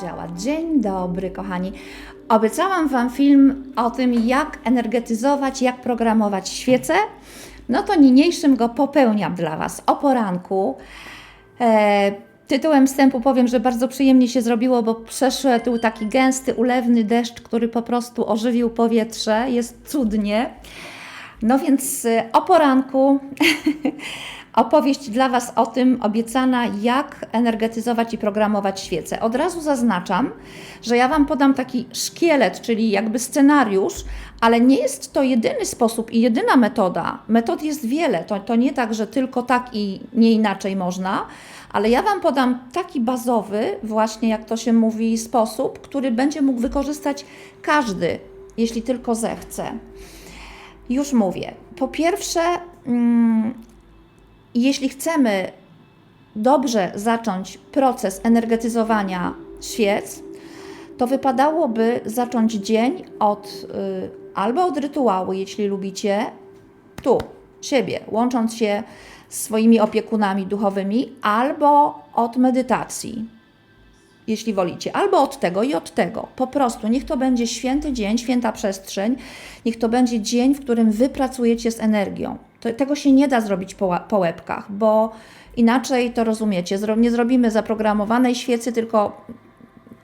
działa. Dzień dobry, kochani. Obiecałam Wam film o tym, jak energetyzować, jak programować świecę. No to niniejszym go popełniam dla Was o poranku. E, tytułem wstępu powiem, że bardzo przyjemnie się zrobiło, bo przeszedł taki gęsty, ulewny deszcz, który po prostu ożywił powietrze. Jest cudnie. No więc y, o poranku opowieść dla Was o tym obiecana, jak energetyzować i programować świecę. Od razu zaznaczam, że ja Wam podam taki szkielet, czyli jakby scenariusz, ale nie jest to jedyny sposób i jedyna metoda. Metod jest wiele, to, to nie tak, że tylko tak i nie inaczej można, ale ja Wam podam taki bazowy, właśnie jak to się mówi, sposób, który będzie mógł wykorzystać każdy, jeśli tylko zechce. Już mówię. Po pierwsze, mm, jeśli chcemy dobrze zacząć proces energetyzowania świec, to wypadałoby zacząć dzień od y, albo od rytuału, jeśli lubicie, tu, siebie, łącząc się z swoimi opiekunami duchowymi, albo od medytacji, jeśli wolicie, albo od tego i od tego. Po prostu niech to będzie święty dzień, święta przestrzeń, niech to będzie dzień, w którym wy pracujecie z energią. To, tego się nie da zrobić po, po łebkach, bo inaczej to rozumiecie. Zro, nie zrobimy zaprogramowanej świecy, tylko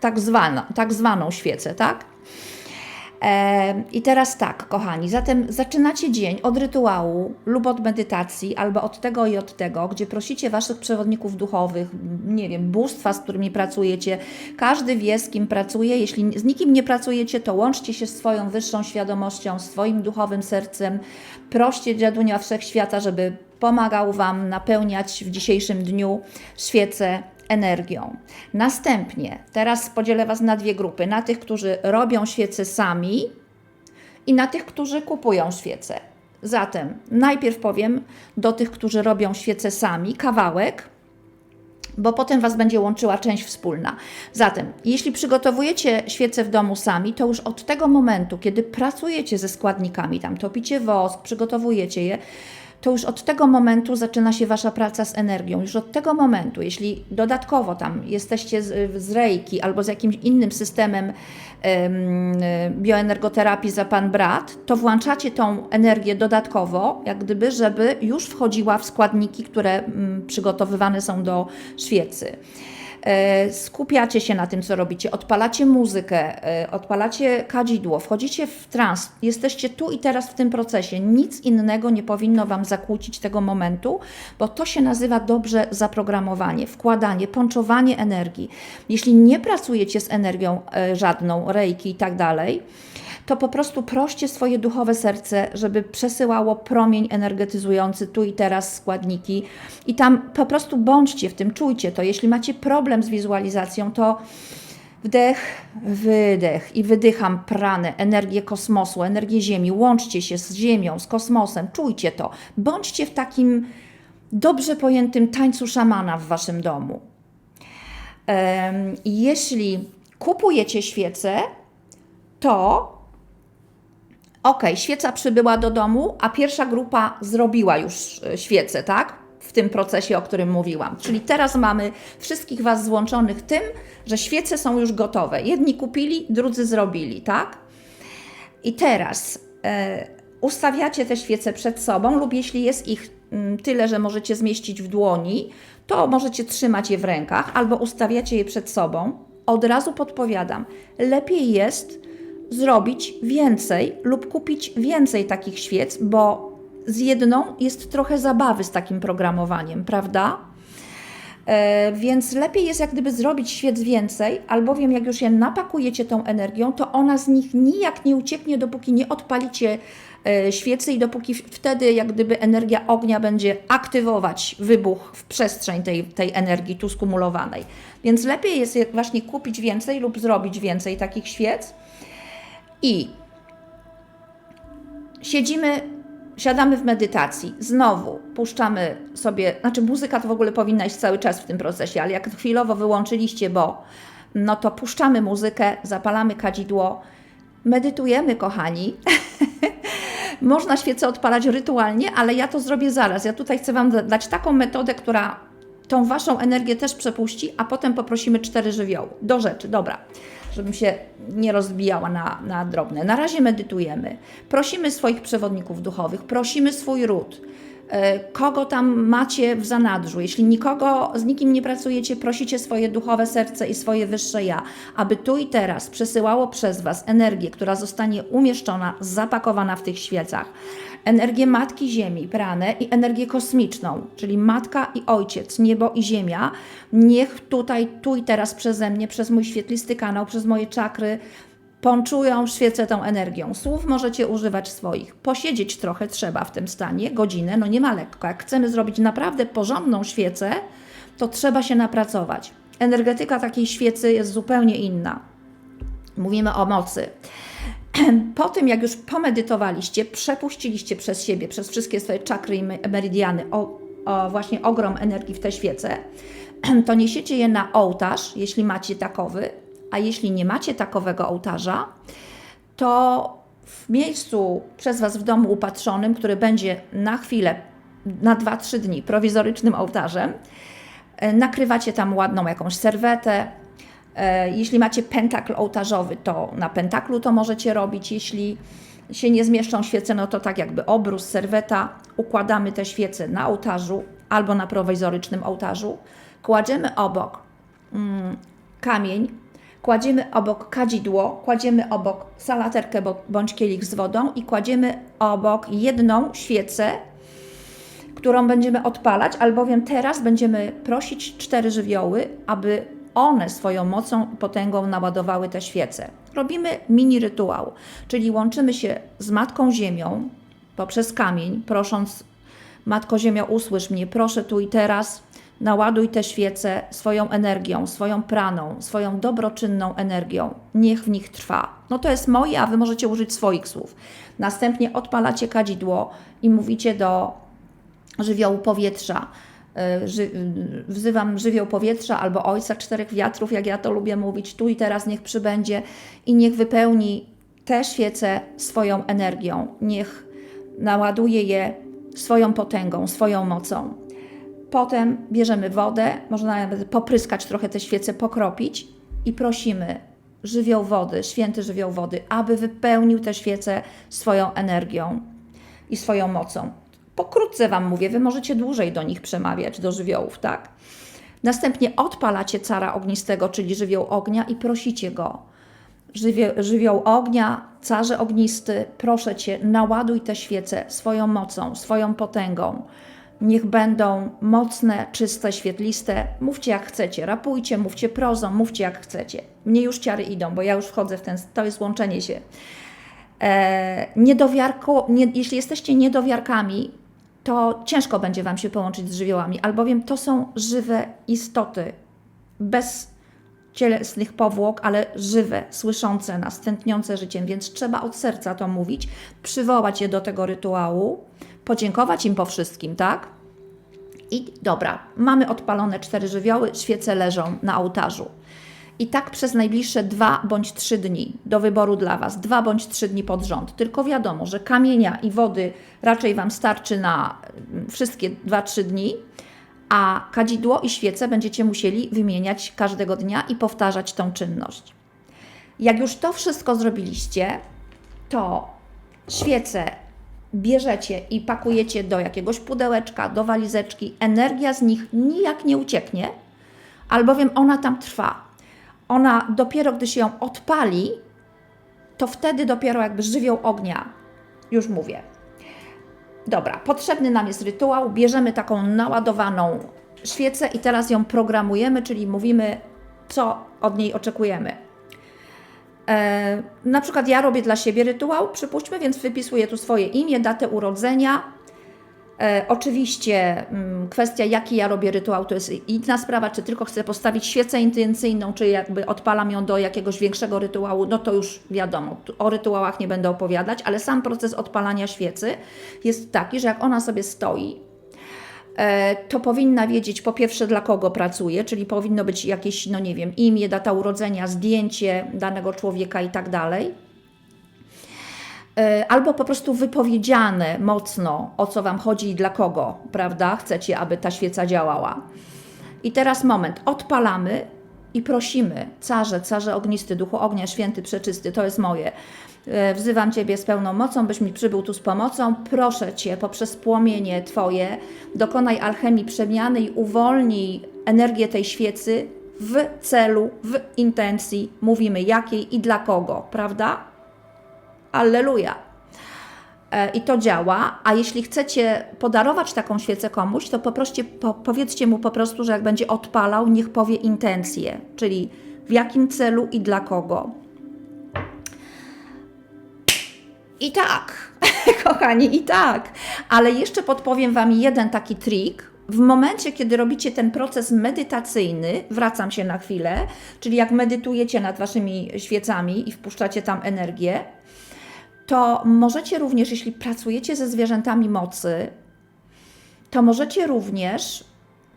tak, zwana, tak zwaną świecę, tak? I teraz tak, kochani, zatem zaczynacie dzień od rytuału lub od medytacji, albo od tego i od tego, gdzie prosicie Waszych przewodników duchowych, nie wiem, bóstwa, z którymi pracujecie. Każdy wie, z kim pracuje. Jeśli z nikim nie pracujecie, to łączcie się swoją wyższą świadomością, swoim duchowym sercem. Proście Dziadunia Wszechświata, żeby pomagał Wam napełniać w dzisiejszym dniu świecę energią. Następnie, teraz podzielę Was na dwie grupy: na tych, którzy robią świece sami i na tych, którzy kupują świece. Zatem najpierw powiem do tych, którzy robią świece sami, kawałek, bo potem Was będzie łączyła część wspólna. Zatem, jeśli przygotowujecie świece w domu sami, to już od tego momentu, kiedy pracujecie ze składnikami, tam topicie wosk, przygotowujecie je, to już od tego momentu zaczyna się Wasza praca z energią. Już od tego momentu, jeśli dodatkowo tam jesteście z, z rejki albo z jakimś innym systemem um, bioenergoterapii za Pan brat, to włączacie tą energię dodatkowo, jak gdyby, żeby już wchodziła w składniki, które um, przygotowywane są do świecy. E, skupiacie się na tym, co robicie, odpalacie muzykę, e, odpalacie kadzidło, wchodzicie w trans, jesteście tu i teraz w tym procesie. Nic innego nie powinno Wam zakłócić tego momentu, bo to się nazywa dobrze zaprogramowanie, wkładanie, ponczowanie energii. Jeśli nie pracujecie z energią e, żadną, rejki i tak dalej, to po prostu proście swoje duchowe serce, żeby przesyłało promień energetyzujący tu i teraz składniki i tam po prostu bądźcie w tym, czujcie to. Jeśli macie problem z wizualizacją, to wdech, wydech i wydycham pranę, energię kosmosu, energię Ziemi. Łączcie się z Ziemią, z kosmosem, czujcie to. Bądźcie w takim dobrze pojętym tańcu szamana w waszym domu. Jeśli kupujecie świecę, to Ok, świeca przybyła do domu, a pierwsza grupa zrobiła już e, świecę, tak? W tym procesie, o którym mówiłam. Czyli teraz mamy wszystkich Was złączonych tym, że świece są już gotowe. Jedni kupili, drudzy zrobili, tak? I teraz e, ustawiacie te świece przed sobą, lub jeśli jest ich mm, tyle, że możecie zmieścić w dłoni, to możecie trzymać je w rękach albo ustawiacie je przed sobą. Od razu podpowiadam, lepiej jest zrobić więcej lub kupić więcej takich świec, bo z jedną jest trochę zabawy z takim programowaniem, prawda? E, więc lepiej jest jak gdyby zrobić świec więcej, albowiem jak już je napakujecie tą energią, to ona z nich nijak nie ucieknie, dopóki nie odpalicie e, świecy i dopóki wtedy jak gdyby energia ognia będzie aktywować wybuch w przestrzeń tej, tej energii tu skumulowanej. Więc lepiej jest właśnie kupić więcej lub zrobić więcej takich świec, i siedzimy, siadamy w medytacji, znowu puszczamy sobie, znaczy muzyka to w ogóle powinna iść cały czas w tym procesie, ale jak chwilowo wyłączyliście, bo no to puszczamy muzykę, zapalamy kadzidło, medytujemy, kochani. Można świecę odpalać rytualnie, ale ja to zrobię zaraz. Ja tutaj chcę Wam dać taką metodę, która tą waszą energię też przepuści, a potem poprosimy cztery żywioły. Do rzeczy, dobra. Żebym się nie rozbijała na, na drobne. Na razie medytujemy. Prosimy swoich przewodników duchowych, prosimy swój ród. E, Kogo tam macie w zanadrzu? Jeśli nikogo, z nikim nie pracujecie, prosicie swoje duchowe serce i swoje wyższe ja, aby tu i teraz przesyłało przez Was energię, która zostanie umieszczona, zapakowana w tych świecach. Energię Matki Ziemi, pranę i energię kosmiczną, czyli Matka i Ojciec, niebo i Ziemia, niech tutaj, tu i teraz przeze mnie, przez mój świetlisty kanał, przez moje czakry, Ponczują świecę tą energią. Słów możecie używać swoich. Posiedzieć trochę trzeba w tym stanie, godzinę, no nie ma lekko. Jak chcemy zrobić naprawdę porządną świecę, to trzeba się napracować. Energetyka takiej świecy jest zupełnie inna. Mówimy o mocy. Po tym, jak już pomedytowaliście, przepuściliście przez siebie, przez wszystkie swoje czakry i meridiany, o, o właśnie ogrom energii w te świece, to niesiecie je na ołtarz, jeśli macie takowy, a jeśli nie macie takowego ołtarza, to w miejscu przez Was w domu upatrzonym, który będzie na chwilę, na 2-3 dni prowizorycznym ołtarzem, e, nakrywacie tam ładną jakąś serwetę. E, Jeśli macie pentakl ołtarzowy, to na pentaklu to możecie robić. Jeśli się nie zmieszczą świece, no to tak jakby obrus, serweta, układamy te świece na ołtarzu albo na prowizorycznym ołtarzu. Kładziemy obok mm, kamień, kładziemy obok kadzidło, kładziemy obok salaterkę bądź kielich z wodą i kładziemy obok jedną świecę, którą będziemy odpalać, albowiem teraz będziemy prosić cztery żywioły, aby one swoją mocą i potęgą naładowały te świece. Robimy mini rytuał, czyli łączymy się z Matką Ziemią poprzez kamień, prosząc Matko Ziemio, usłysz mnie, proszę tu i teraz, naładuj te świece swoją energią, swoją praną, swoją dobroczynną energią. Niech w nich trwa. No to jest moje, a wy możecie użyć swoich słów. Następnie odpalacie kadzidło i mówicie do żywiołu powietrza. Y, Ży, wzywam żywioł powietrza albo ojca czterech wiatrów, jak ja to lubię mówić, tu i teraz niech przybędzie i niech wypełni te świece swoją energią. Niech naładuje je swoją potęgą, swoją mocą. Potem bierzemy wodę, można nawet popryskać trochę te świece, pokropić i prosimy żywioł wody, święty żywioł wody, aby wypełnił te świece swoją energią i swoją mocą. Pokrótce Wam mówię, Wy możecie dłużej do nich przemawiać, do żywiołów, tak? Następnie odpalacie cara ognistego, czyli żywioł ognia i prosicie go. Żywie, żywioł ognia, carze ognisty, proszę Cię, naładuj te świece swoją mocą, swoją potęgą. Niech będą mocne, czyste, świetliste. Mówcie jak chcecie, rapujcie, mówcie prozą, mówcie jak chcecie. Mnie już ciary idą, bo ja już wchodzę w ten, to jest łączenie się. E, niedowiarko, nie, jeśli jesteście niedowiarkami, to ciężko będzie Wam się połączyć z żywiołami, albowiem to są żywe istoty, bez cielesnych powłok, ale żywe, słyszące nas, tętniące życiem, więc trzeba od serca to mówić, przywołać je do tego rytuału, podziękować im po wszystkim, tak? I dobra, mamy odpalone cztery żywioły, świece leżą na ołtarzu. I tak przez najbliższe dwa bądź trzy dni do wyboru dla Was, dwa bądź trzy dni pod rząd. Tylko wiadomo, że kamienia i wody raczej Wam starczy na mm, wszystkie dwa, trzy dni, a kadzidło i świece będziecie musieli wymieniać każdego dnia i powtarzać tą czynność. Jak już to wszystko zrobiliście, to świece bierzecie i pakujecie do jakiegoś pudełeczka, do walizeczki. Energia z nich nijak nie ucieknie, albowiem ona tam trwa. Ona dopiero gdy się ją odpali, to wtedy dopiero jakby żywioł ognia, już mówię. Dobra, potrzebny nam jest rytuał. Bierzemy taką naładowaną świecę i teraz ją programujemy, czyli mówimy, co od niej oczekujemy. E, na przykład ja robię dla siebie rytuał, przypuśćmy, więc wypisuję tu swoje imię, datę urodzenia. E, oczywiście mm, kwestia, jaki ja robię rytuał, to jest inna sprawa, czy tylko chcę postawić świecę intencyjną, czy jakby odpalam ją do jakiegoś większego rytuału, no to już wiadomo, o rytuałach nie będę opowiadać, ale sam proces odpalania świecy jest taki, że jak ona sobie stoi, e, to powinna wiedzieć po pierwsze dla kogo pracuje, czyli powinno być jakieś, no nie wiem, imię, data urodzenia, zdjęcie danego człowieka i tak dalej. E, Albo po prostu wypowiedziane mocno, o co Wam chodzi i dla kogo, prawda? Chcecie, aby ta świeca działała. I teraz moment, odpalamy i prosimy, carze, carze ognisty, duchu ognia, święty, przeczysty, to jest moje. E, Wzywam Ciebie z pełną mocą, byś mi przybył tu z pomocą. Proszę Cię, poprzez płomienie Twoje, dokonaj alchemii przemiany i uwolnij energię tej świecy w celu, w intencji. Mówimy jakiej i dla kogo, prawda? Alleluja. E, I to działa, a jeśli chcecie podarować taką świecę komuś, to poproście, po, powiedzcie mu po prostu, że jak będzie odpalał, niech powie intencję, czyli w jakim celu i dla kogo. I tak, kochani, i tak. Ale jeszcze podpowiem Wam jeden taki trik. W momencie, kiedy robicie ten proces medytacyjny, wracam się na chwilę, czyli jak medytujecie nad Waszymi świecami i wpuszczacie tam energię, to możecie również, jeśli pracujecie ze zwierzętami mocy, to możecie również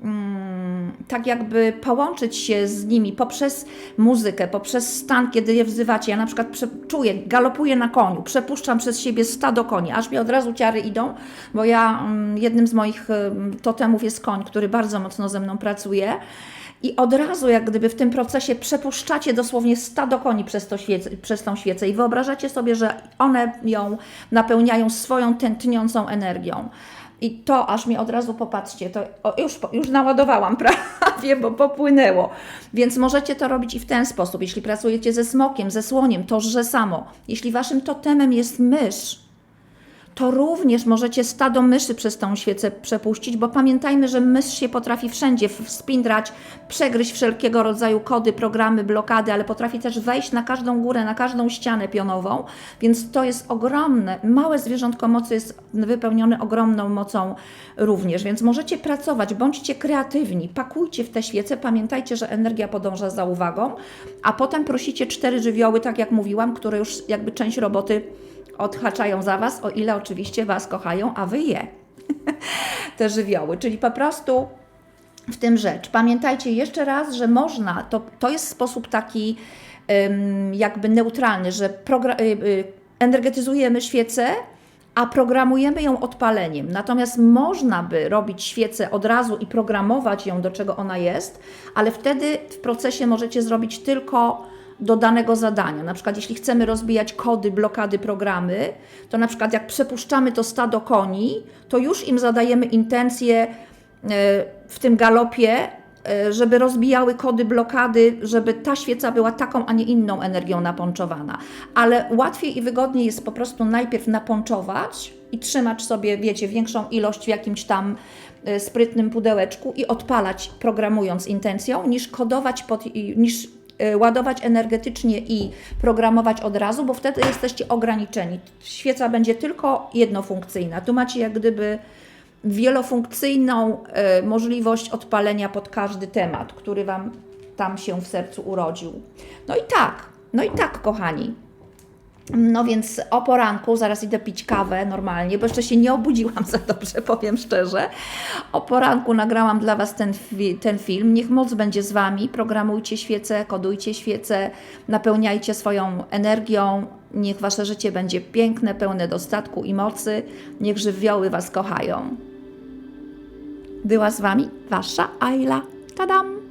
mm, tak jakby połączyć się z nimi poprzez muzykę, poprzez stan, kiedy je wzywacie. Ja na przykład czuję, galopuję na koniu, przepuszczam przez siebie stado koni, aż mi od razu ciary idą, bo ja, mm, jednym z moich mm, totemów jest koń, który bardzo mocno ze mną pracuje. I od razu, jak gdyby w tym procesie przepuszczacie dosłownie stado koni przez, to przez tą świecę i wyobrażacie sobie, że one ją napełniają swoją tętniącą energią. I to aż mi od razu popatrzcie, to o, już, już naładowałam prawie, bo popłynęło. Więc możecie to robić i w ten sposób. Jeśli pracujecie ze smokiem, ze słoniem, tożże samo. Jeśli waszym totemem jest mysz, to również możecie stado myszy przez tą świecę przepuścić, bo pamiętajmy, że mysz się potrafi wszędzie wspindrać, przegryźć wszelkiego rodzaju kody, programy, blokady, ale potrafi też wejść na każdą górę, na każdą ścianę pionową, więc to jest ogromne. Małe zwierzątko mocy jest wypełnione ogromną mocą również, więc możecie pracować, bądźcie kreatywni, pakujcie w te świece, pamiętajcie, że energia podąża za uwagą, a potem prosicie cztery żywioły, tak jak mówiłam, które już jakby część roboty odhaczają za Was, o ile oczywiście Was kochają, a Wy je. Te żywioły, czyli po prostu w tym rzecz. Pamiętajcie jeszcze raz, że można, to, to jest sposób taki jakby neutralny, że y, y, energetyzujemy świecę, a programujemy ją odpaleniem. Natomiast można by robić świecę od razu i programować ją, do czego ona jest, ale wtedy w procesie możecie zrobić tylko do danego zadania. Na przykład, jeśli chcemy rozbijać kody, blokady, programy, to na przykład jak przepuszczamy to stado koni, to już im zadajemy intencje e, w tym galopie, e, żeby rozbijały kody, blokady, żeby ta świeca była taką, a nie inną energią naponczowana. Ale łatwiej i wygodniej jest po prostu najpierw naponczować i trzymać sobie, wiecie, większą ilość w jakimś tam e, sprytnym pudełeczku i odpalać, programując intencją, niż kodować pod, niż ładować energetycznie i programować od razu, bo wtedy jesteście ograniczeni. Świeca będzie tylko jednofunkcyjna. Tu macie jak gdyby wielofunkcyjną y, możliwość odpalenia pod każdy temat, który Wam tam się w sercu urodził. No i tak, no i tak, kochani. No więc o poranku, zaraz idę pić kawę normalnie, bo jeszcze się nie obudziłam za dobrze, powiem szczerze. O poranku nagrałam dla Was ten, fi- ten film. Niech moc będzie z Wami. Programujcie świece, kodujcie świece, napełniajcie swoją energią. Niech Wasze życie będzie piękne, pełne dostatku i mocy. Niech żywioły Was kochają. Była z Wami Wasza Ayla. Tadam!